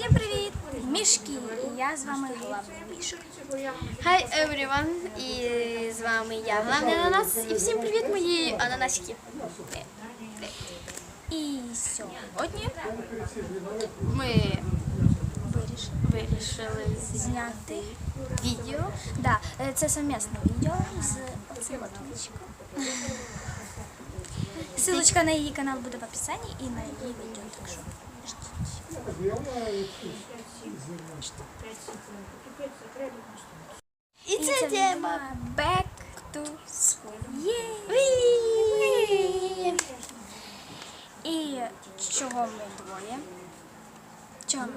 Всім привіт! Мішки! І я з вами главний мішка. Hi everyone! І з вами я, главний ананас. І всім привіт, мої ананасики. І сьогодні Ми вирішили зняти відео. да, е, це совмісне відео з оцим мішком. Ссылочка на її канал буде в описанні і на її відео, так що. І це тема. Back to school. І чого ми двоє? Чого ми?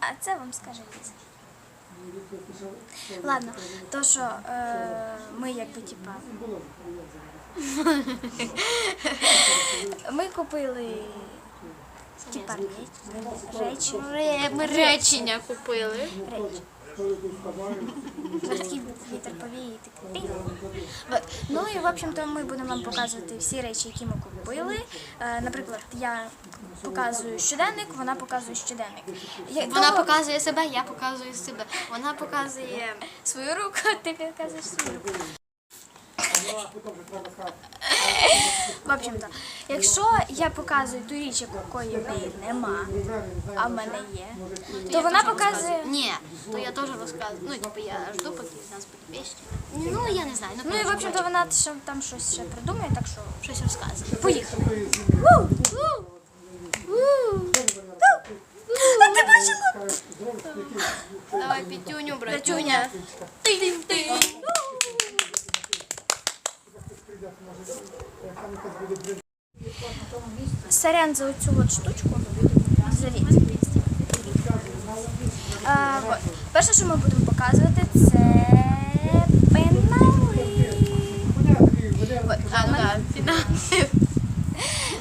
А це вам скаже Ліза. Ладно, то що е, ми якби типа. Ми купили типа речі. Ми речення купили. речі. Зараз вітер повіє і такий. Ну і в общем-то ми будемо вам показувати всі речі, які ми купили. Е, наприклад, я показую щоденник, вона показує щоденник. Вона показує себе, я показую себе. Вона показує свою руку, ти показуєш свою руку. В общем-то, якщо я показую ту річ, якої в неї нема, а в мене є, то вона показує. Ні, то я теж розказую. Ну, типу, я жду, поки з нас буде вещи. Ну, я не знаю. Ну, Ну і в общем-то вона ще там щось ще придумає, так що щось розказує. поїхали. Ву! Ву! А ти бачила? Давай пітюню, братюня. Братюня. Тинь-тинь. Сорян за оцю от штучку. Вот. Перше, що ми будемо показувати, це пенали.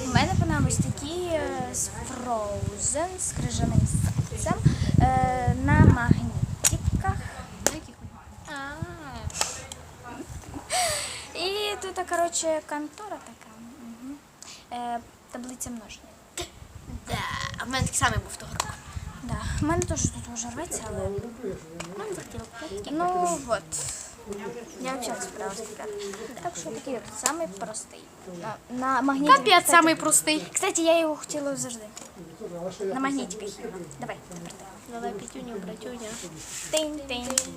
У мене пенали ось такі е, з Frozen, з крижаним серцем, е, на магнітиках. І тут, коротше, контора така. Таблиця множення. Да, а в мене такий самий був того року. Да. У мене теж тут вже рветься, але Ну, захотіла. Ну вот. Я вообще разбиралась, ребят. Так що такий от самий простий. На, на магніті. Капець самий простий. Кстати, я його хотіла завжди. На магнітиках. Давай, тепер ти. Давай пітюню, братюня. Тинь-тинь.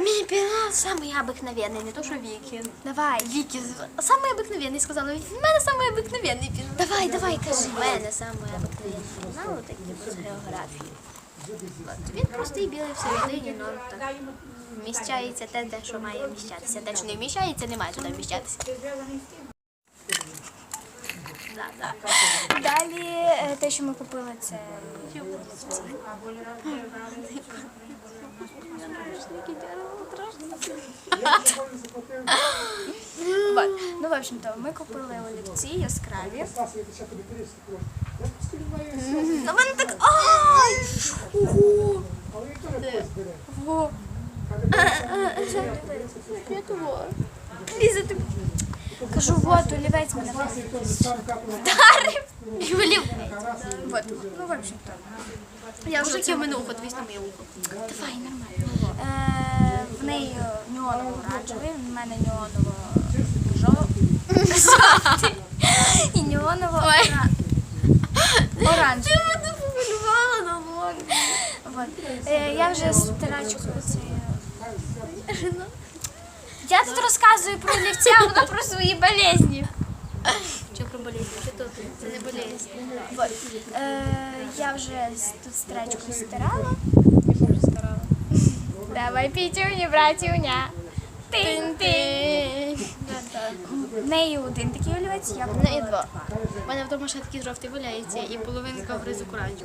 Мій пінал самий обикновенний, не то що Віки. Давай. Віки, самий обикновенний, сказала. В мене самий обикновенний пінал. Давай, давай, кажи. У мене самий обикновенний пінал, такий з географії. От, він простий білий всередині, але так вміщається те, те, що має вміщатися. Те, що не вміщається, не має туди вміщатися. Да, да. Далі е, те, що ми купили, це. Вот. Ну, в общем-то, ми купили олівці яскраві. Ну, вони так. Ай! Ти. Кажу, вот, олівець мене вдарив. Юлів. Вот. Ну, в общем-то. Я вже в мене ухо, дивись на моє ухо. Давай, нормально. Е, в неї неоново оранжевий, в мене неоново жовтий. І неоново ора- оранжевий. мене помалювала на лон. Е, я вже старачкою цією. Я тут розказую про олівця, а вона про свої болезні. Що про болезнь? Що тут? Це не болезнь. Вот. Е, я вже з- тут старачкою стирала. Давай, Пітюня, братюня. Тин-тин. В неї один такий олівець, я В неї два. У мене вдома ще такий жовтий валяється і половинка в ризику ранчу.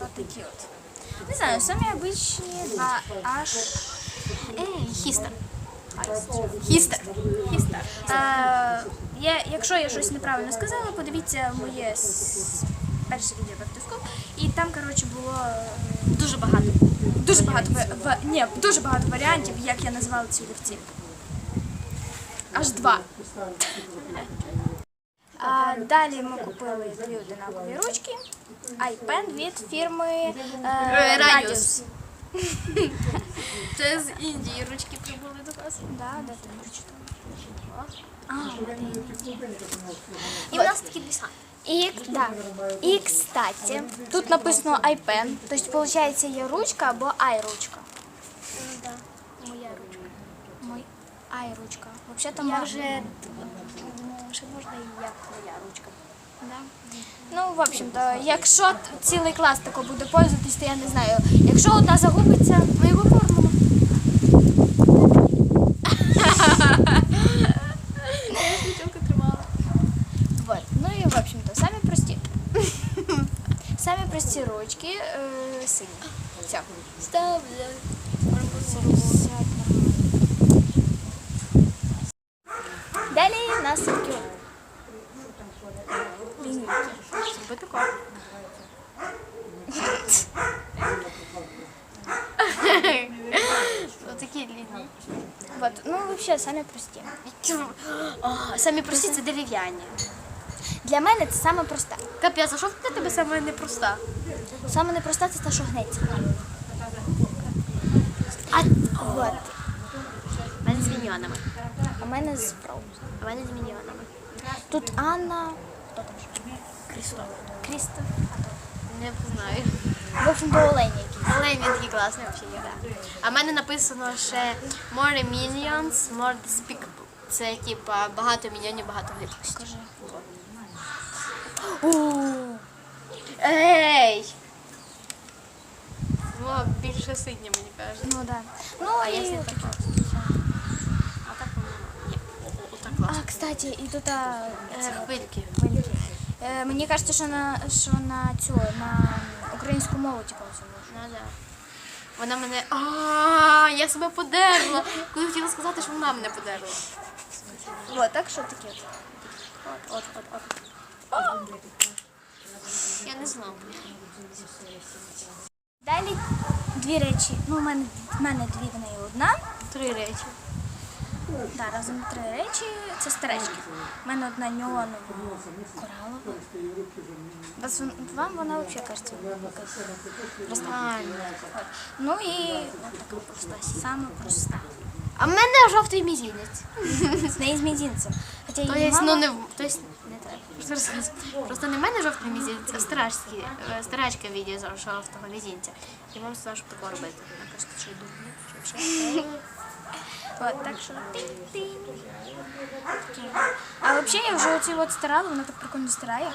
От такі от. Не знаю, самі обичні, а аж Ей, хістер. Хістер. Хістер. Я, якщо я щось неправильно сказала, подивіться моє перше відео Бактископ. І там, коротше, було Дуже багато. дуже багато ва- ні, дуже багато варіантів, як я назвала ці олівці. Аж два. Далі ми купили дві одинакові ручки. iPen від фірми е, Radius. Це з Індії ручки прибули до нас. Да, де ти прочитала? А, І в нас такі дві самі. І, да. І, кстати, тут написано iPen, тобто, виходить, є ручка або i-ручка. Ну, Моя ручка. Мой i-ручка. Взагалі-то Я може... вже ще можна і як твоя ручка. Да. Ну, в общем-то, якщо цілий клас тако буде пользуватись, то я не знаю. Якщо одна загубиться, ми його. Вот. Ну і в общем-то, самі прості. Самі прості ручки е, сині. Все. Ставлю. Далі у нас такі лінійки. Зроби тако. Отакі лінії. Вот. Ну, взагалі, самі прості. О, Самі прості це дерев'яні. Для мене це саме проста. Капець, а що для тебе саме непроста? Саме непроста це та, що гнеться. А Вот. в мене з міньйонами. А в мене з Pro. А в мене з міньйонами. Тут Анна. Хто там? Крістоф. Крістоф. Не знаю. В общем-то, Олені якісь. Але він такий класний взагалі є, да. А в мене написано ще more minions, more despicable. Це типа багато міньйонів, багато гидкості. Скажи. Ей! О, більше сидня, мені кажуть. Ну да. Ну, А і якщо так? А так ні. Отак А, кстати, і тут а, е, хвильки. хвильки. Е, мені кажеться, що на що на цю на українську мову типу Ну да. Вона мене. А, я себе подерла. Коли хотіла сказати, що вона мене подерла. Вот, так що таке. От, от, от, от. Я не знала. Далі дві речі. Ну, у мене, в мене дві в неї одна. Три речі. Да, разом три речі. Це старечки. У мене одна неонова коралова. Вас Вам вона взагалі кажеться якась проста. Ну і така проста, саме проста. А в мене жовтий мізінець. З неї з мізинцем. Хоча То є, ну не в- то есть, не треба. Просто, розказ- просто не в мене жовтий мізінець, а старачки, е, старачка відео з жовтого мізінця. І мама сказала, що тако робити. Вона каже, що я думаю, що ще. От, так що тинь-тинь. А взагалі я вже оці от стирала, вона так прикольно стирає.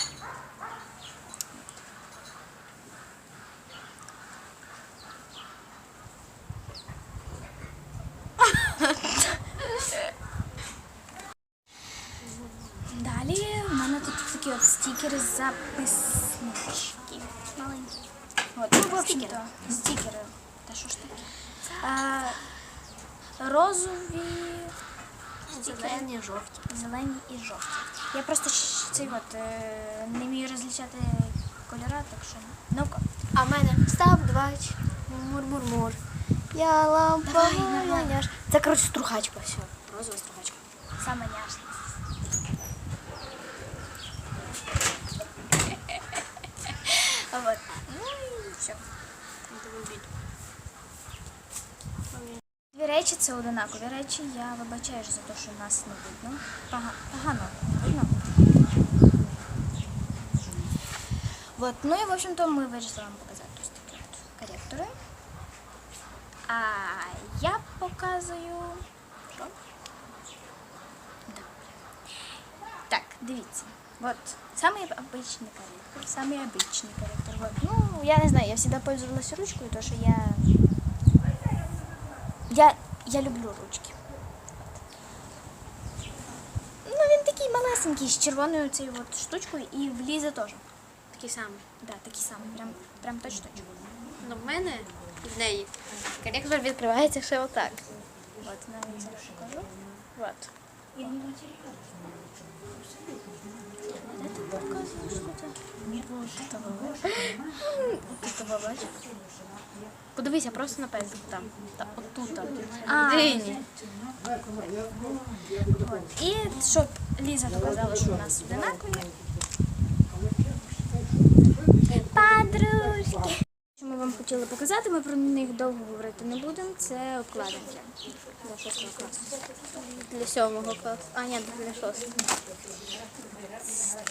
Далі в мене тут такі от стікери записнички. Маленькі. От, ну, в общем-то, стікери. Та що ж таке? А, розові, Зелені, жовті. зелені і жовті. Я просто щ- цей от, е, не вмію розлічати кольори, так що ну-ка. А в мене став двач, мур-мур-мур. Я лампа, давай. няш. Це, коротше, струхачка, все. Розова струхачка. Саме няшне. Вот. Ну і все. Дві речі це одинакові речі. Я вибачаю за те, що нас не видно. Погано видно. Вот. Ну і в общем-то ми вирішили вам показати ось такі от коректори. А я показую. Що? Да. Так, дивіться. Вот. Самый обычный корректор. Самый обычный корректор. Вот. Ну, я не знаю, я всегда пользовалась ручкой, то что я... Я, я люблю ручки. Ну, він такий малесенький, з червоною цією от штучкою і влізе теж. Такі самі. Да, такий самий, прям, прям точно. Ну, в мене і в неї. Коректор відкривається ще отак. Вот, навіть зараз покажу. Показуєш тут? Тут бачиш? Подивися, просто на пензлик там. Та отут. А. Дині. От. І щоб Ліза доказала, що у нас одинакові, хотіли показати, ми про них довго говорити не будемо. Це обкладинки для шостого класу. Для сьомого класу. А, ні, для шостого.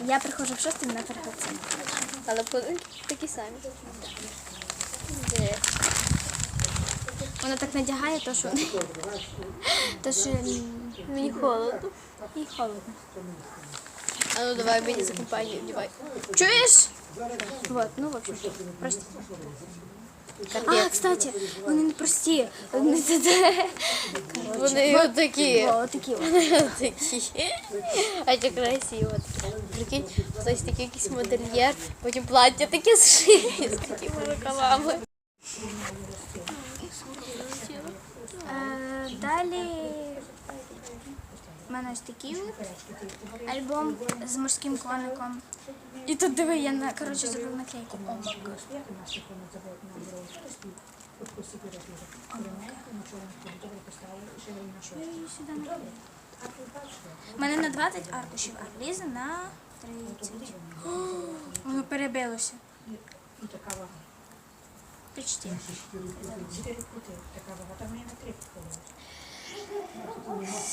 Я приходжу в шостий, мене перехопцем. Але такі самі. Вона так надягає, то що, то що Мені холодно. їй холодно. А ну давай мені за компанію вдівай. Чуєш? Вот, ну, в общем, прості. А, кстати, вони не прості. Вони Вони такі. О, такі. от. Такі. А що красиво. Прикинь, хтось такий якийсь модельєр, потім плаття таке зшиє з такими рукавами. Е, Далі в мене ось такий альбом з морським коником. І тут диви, я на коротше зробив наклейку. Я. У мене на 20 аркушів, а Ліза на 30. О, Воно перебилося. Почти.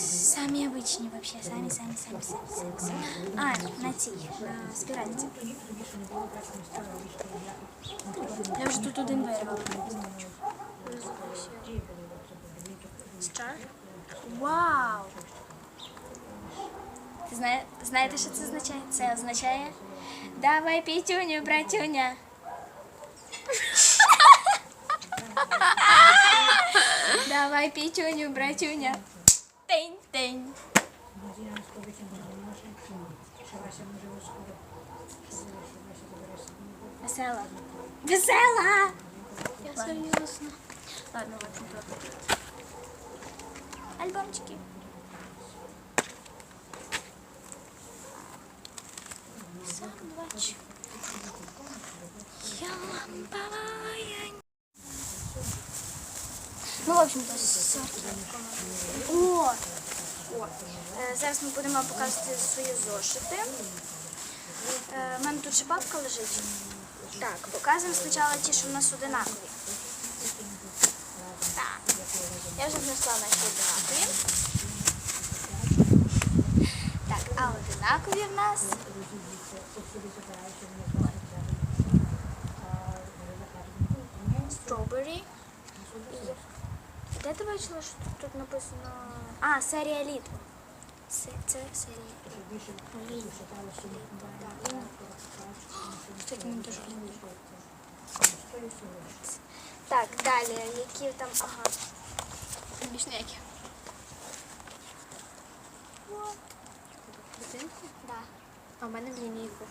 Самі обичні вообще, самі, самі, самі, самі, самі. А, на цій, на. Я вже тут один вирвала. Star? Вау! Ти знає, знаєте, що це означає? Це означає Давай пітюню, братюня. Давай пітюню, братюня. Тень-тень. Весела. Весела! Я серйозно. Ладно, вот. Альбомчики. Общем-то, сорки. О! О! Е, Зараз ми будемо показувати свої зошити. Е, У мене тут ще папка лежить. Так, показуємо спочатку ті, що в нас одинакові. Так. Я вже внесла наші одинакові. Так, а одинакові в нас. Strawberry. Бачила, що тут, написано. А, серія літ. Це, це серія. Кстати, мені дуже. Так, далі, які там, ага. Більш ніякі. Да. А в мене в лінійку.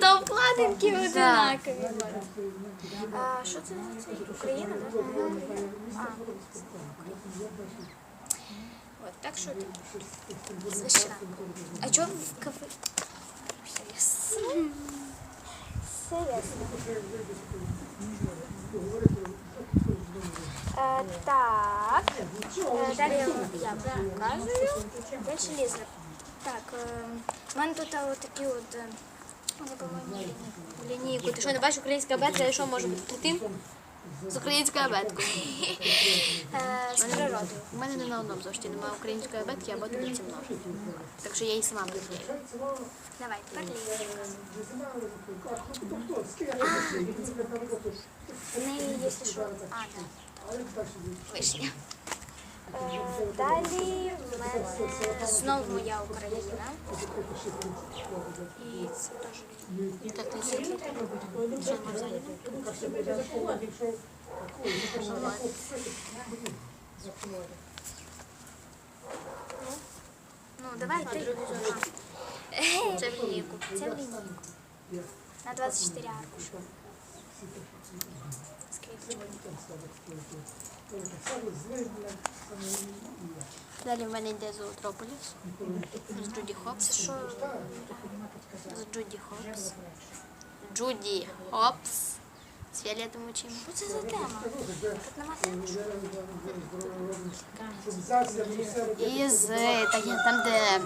Ну зато обкладинки одинакові. А, що це? Це Україна, да? А. От, так що ти? Священна. А чого в кафе? Серйозно. Серйозно. Е, так. Е, далі я показую. Далі лізер. Так, е, в мене тут от такі от е, забавні Лінійку. Ти що не бачиш українська абетка, і що може бути ти? З українською абеткою. е, з природою. У мене не на одному зошиті немає української абетки, або тобі зі мною. Так що я її сама приклею. Давай, тепер лізер. В неї, якщо що, а, да. Вишня. Далі в мене знову моя Україна. І це теж Так, ти сидиш? Що я мав взяти? Ну, давай ти. Це в лінійку. Це в лінійку. На 24 аркуші. З квіточкою. Далі в мене йде Зоотрополіс з Джуді Хопс. Що? З Джуді Хопс. Джуді Хопс. З фіолетовим очима. Що це за тема? Тут нема теми. І з так, я- там, де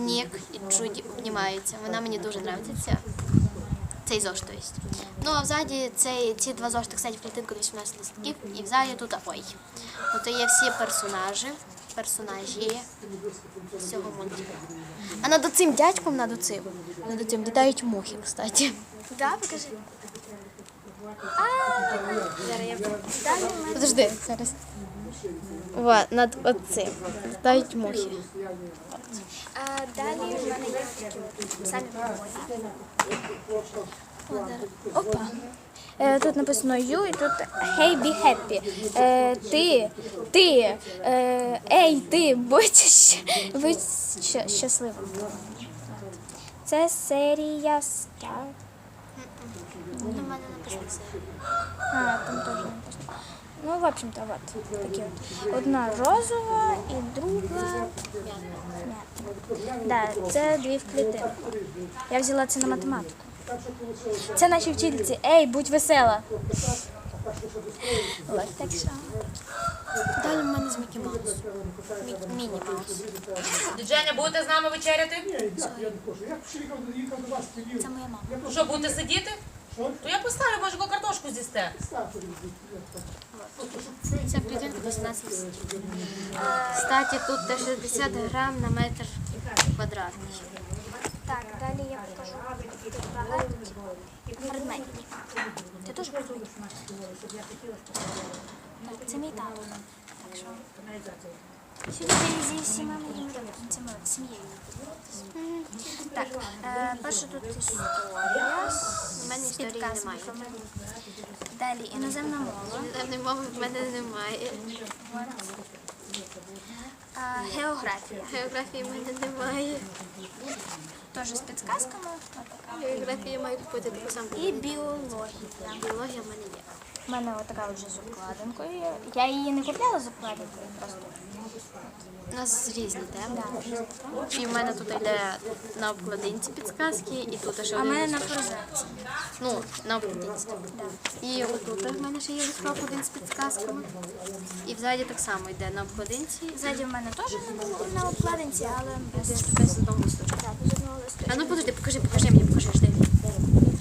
Нік і Джуді обнімаються. Вона мені дуже подобається. Цей зошит, то есть. Ну а взаді цей, ці два зошити, кстати, в клітинку 18 листків, і взаді тут ой. Тут є всі персонажі, персонажі цього мультика. А над цим дядьком, над цим, над цим літають мухи, кстати. Да, покажи. Зараз я Подожди, зараз. Вот, над оцим. Літають мухи. А далі в мене є такі самі прикольні. Опа. Е, тут написано you і тут hey be happy. Е, ти, ти, е, ей, ти, будь, будь щасливим. Це серія Star. Ну, в мене написано це. А, там теж написано. Ну, в общем-то, вот такі от. Одна розова і друга м'ятна. Да, це дві в. Я взяла це на математику. Це наші вчительці. Ей, будь весела. От, так що. Далі в мене з Мікі Маус. Міні Маус. Дідженя, будете з нами вечеряти? Це моя мама. Ну Що, будете сидіти? То я поставлю, може, го картошку з'їсте. Це клітинка 18 листків. Кстати, тут те 60 грам на метр квадратний. Так, далі я покажу. Багато предметів. Ти теж предметів? Так, це мій тато. Так що. Сьогодні зі всіма моїми цими сім'єю. Так, е, перше тут історія. У мене історії немає. Далі іноземна мова. Іноземної мови в мене немає. А, географія. Географії в мене немає. Теж з підказками. Отака. Географії маю купити таку саму. І біологія. Біологія в мене є. У мене отака вже з обкладинкою. Я її не купляла з обкладинкою, просто. У нас різні теми. Да. І в мене тут йде на обкладинці підсказки, і тут ще А в мене на прозрачці. Ну, на обкладинці. І отут в мене ще є листок один з підсказками. І взаді так само йде на обкладинці. Ззаді в мене теж на, обкладинці, але без, Без одного листочка. да, без одного листочка. А ну подожди, покажи, покажи мені, покажи, жди.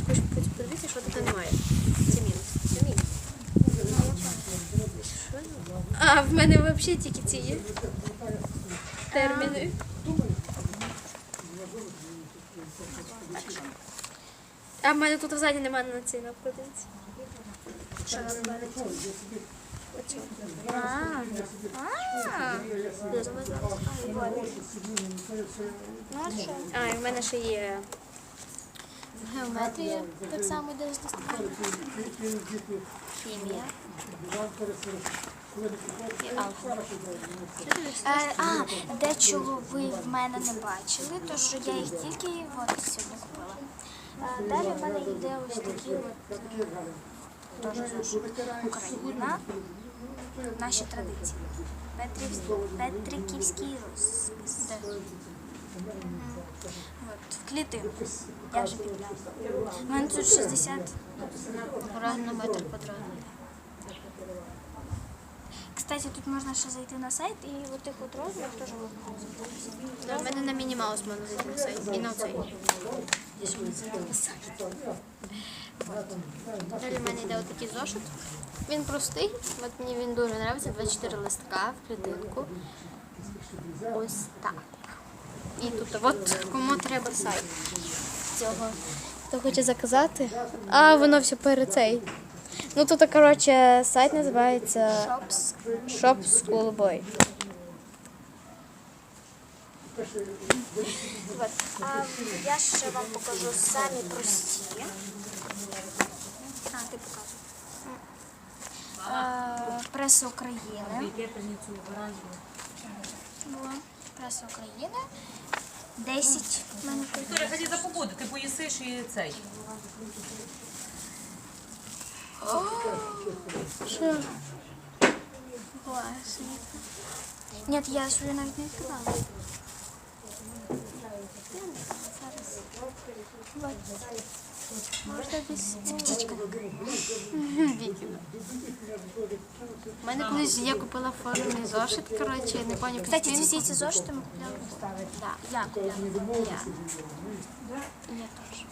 Хоч подивіться, що тут немає. Це мінус. Це мінус. А, в мене взагалі тільки ці є терміни. А в мене тут взаді немає на цій на. Що? А, і в мене ще є геометрія, так само йде з. Хімія. Е, а, дечого ви в мене не бачили, то що я їх тільки от сьогодні купила. Е, далі в мене йде ось такі от е. Україна, наші традиції. Петрів, Петриківський розпис. От, в клітинку. Я вже підглянула. У мене тут 60 Уран на метр квадратний. Кстати, тут можна ще зайти на сайт і от тих от розмірів теж. Да, в мене на мінімаус можна зайти на сайт. І на цей. Далі в мене йде отакий зошит. Він простий, от мені він дуже подобається. 24 листка в клітинку. Ось так. І тут от кому треба сайт цього. Хто хоче заказати? А, воно все перед цей. Ну тут, коротше, сайт називається. Shop Schoolboy. Вот. А я ще вам покажу самі прості. А, ти показуй. Е, Преса України. Була. Преса України. 10 в мене тут. Вікторія, ході за побуду, ти поїсиш і цей. Що? Ні, я свою навіть не відкривала. Можна без... Це птічка. Вікіна. У мене колись я купила формений зошит, коротше, не пам'ятаю Кстати, пластинку. всі ці зошити ми купляли. Да. Я купляла. Я. Я теж.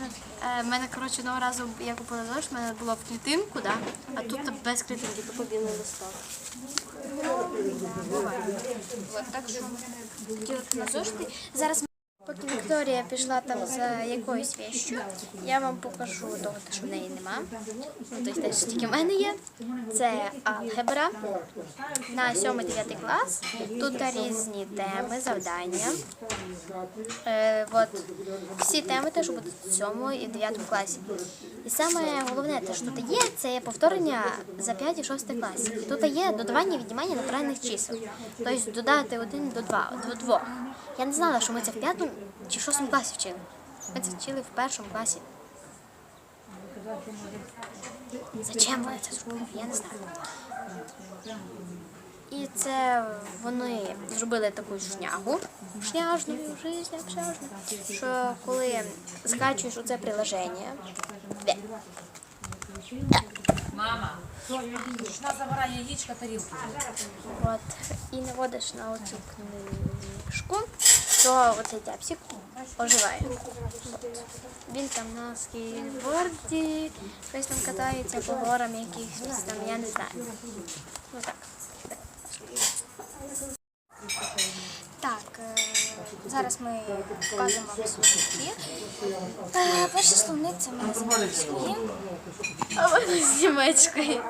Е, в мене, коротше, одного разу я купила зошит, в мене була в клітинку, да? а тут без клітинки, тупо білий листок. Так що такі от на поки Вікторія пішла там за якоюсь вещю, я вам покажу того, що в неї нема. Ну, тобто те, що тільки в мене є. Це алгебра на 7-9 клас. Тут різні теми, завдання. Е, от, всі теми теж будуть в 7 і 9 класі. І саме головне, те, що тут є, це є повторення за 5 і 6 класі. Тут є додавання і віднімання натуральних чисел. Тобто додати 1 до 2, до 2. Я не знала, що ми це в 5 чи 6 класі вчили. Ми це вчили в першому класі. Зачем вони це зробили? Я не знаю. І це вони зробили таку шнягу, шняжну жизнь, шняжну, що коли скачуєш оце приложення? Мама. Забирає яєчка, тарілки. От, і наводиш на оцю книжку, то оцей тяпсик оживає. Він там на скейтборді, щось там катається по горам якихось там, я не знаю. Ну так. Так, е, зараз ми покажемо вам словники. Е, Перший словник це в. А вона з німецької.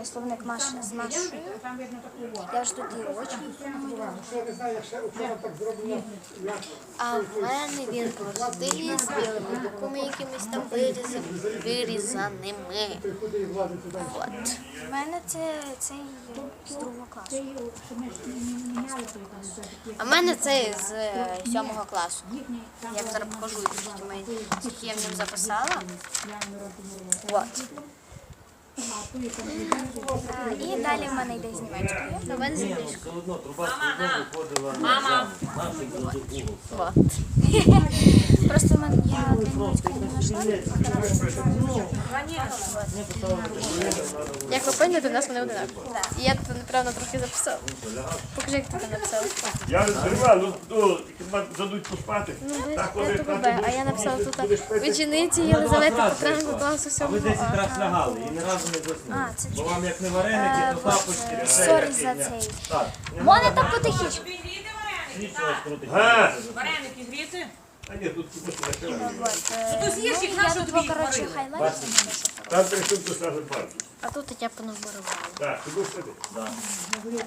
Е, Словник Маша з Машою. Я ж тут і очі. А в мене він простий з білими буквами якимись там виріза- вирізаними. От. У мене це цей з другого класу. А в мене цей з е, сьомого класу. Я зараз покажу, скільки ми- я в ньому записала. От. Вот. І далі в мене йде з Мама! У мене з англійською. Все одно труба все одно виходила Мама. на наших задоволень. От. Просто я. Як ви пам'ятаєте, у нас вони одинакові. І я тут неправильно трохи записала. Покажи, як ти там написала. Я не ну, ну хіба дадуть поспати. Ну, а я написала тут вечениці Єлизавети Петренко класу А ви 7 10 А. разів лягали і ні разу не заснули. Бо вам як не вареники, то тапочки. Сорі за цей. Так. Вони там потихіше. Вареники? Нічого А тут треба. От, е, їх ну, нашу тут, дві коротше, хайлайт. Там прийшов до сразу партію. А тут я понаборувала. Так, ти будеш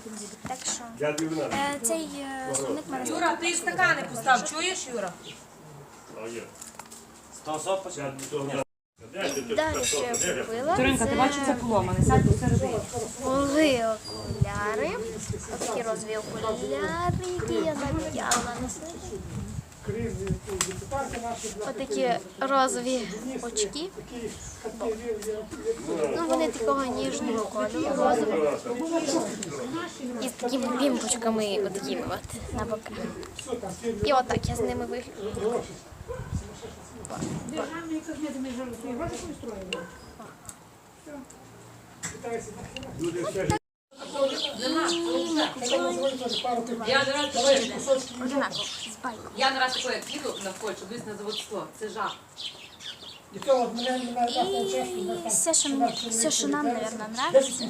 сидіти? Так що, Я дивлюся. е, цей е, словник мене Юра, ти стакани постав, чуєш, Юра? А є. Сто сопочок? Я до того. Дайте тут Далі що я купила, Туринка, ти бачиш, це це поломане, сядь посередині. були окуляри. Отакі розові окуляри, які я нав'яла на себе. Отакі розові очки. Ну, вони такого ніжного кольору, розового. І з такими бімбочками отакими от на боках. І отак я з ними вигляду. Люди все Я не раз такое, їду на Польщу, дивись на заводство, це жах. І все, що, мені- все, що нам, мабуть, нравиться.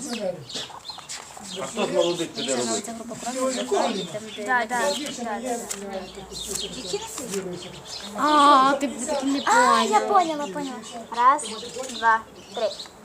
А хто з молодих піде робити? А, ти б таки не А, я поняла, поняла. Раз, два, три.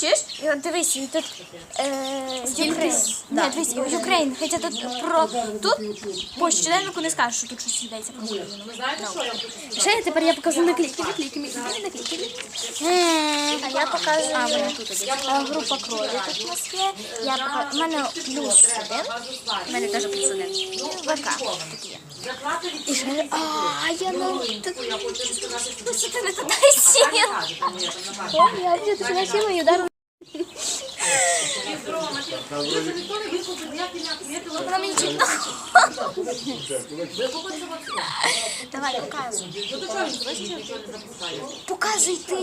Чуєш? І от Дивись, і тут е, Україн. Ні, дивись, Україн. Хоча тут про тут по щоденнику не скажеш, що тут щось йдеться про Україну. Ви знаєте, що я? Ще тепер я покажу наклейки, наклейки, наклейки, наклейки. А я показую е, група крові тут у нас є. Я пока... У мене плюс один. У мене теж плюс один. ВК. І ще... А, я на... я хочу сказати, що ти не туди сіла. на. О, я вже туди сіла і ударила. Вона мені заводство. Давай. Показуй. Показуй ти.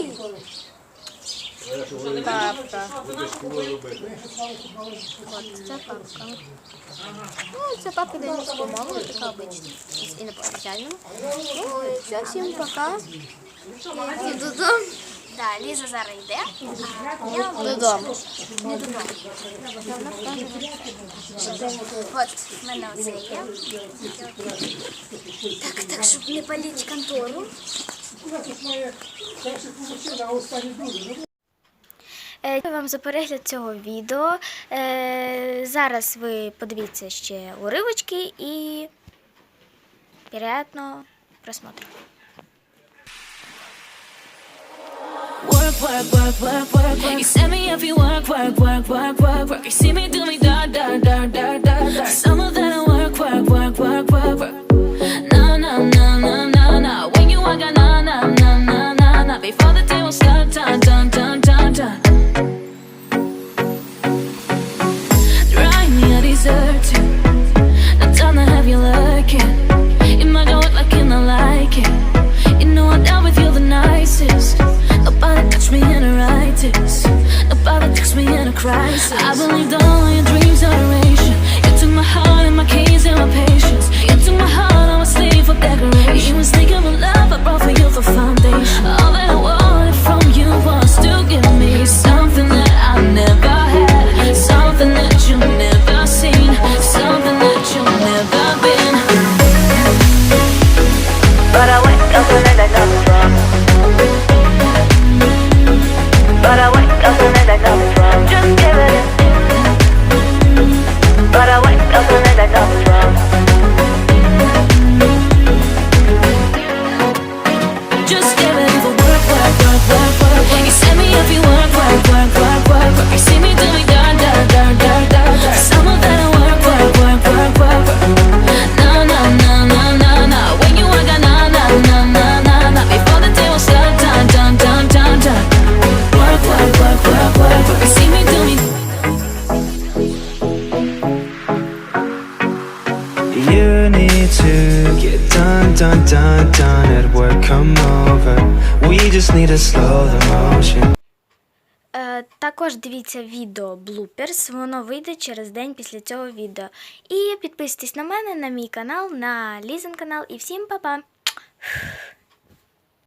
Папка. От, це папка. Ну, це папка англійської мови, така обична. З інопланетянами. Ну, і все, всім пока. Я йду додому. Да, Ліза зараз йде. а Я Додому. не додому. От, в мене оце є. Так, так, щоб не палити контору. Е, Дякую вам за перегляд цього відео. Е, Зараз ви подивіться ще уривочки і приятного просмотру. Work, work, work, work, work, work. You send me if you work, work, work, work, work, work. You see me do me da da da da da da. Some of that I work, work, work, work, work, work. Na na na na na na. When you walk, na na також дивіться відео Bloopers, воно вийде через день після цього відео. І підписуйтесь на мене, на мій канал, на Лізен канал. І всім па-па!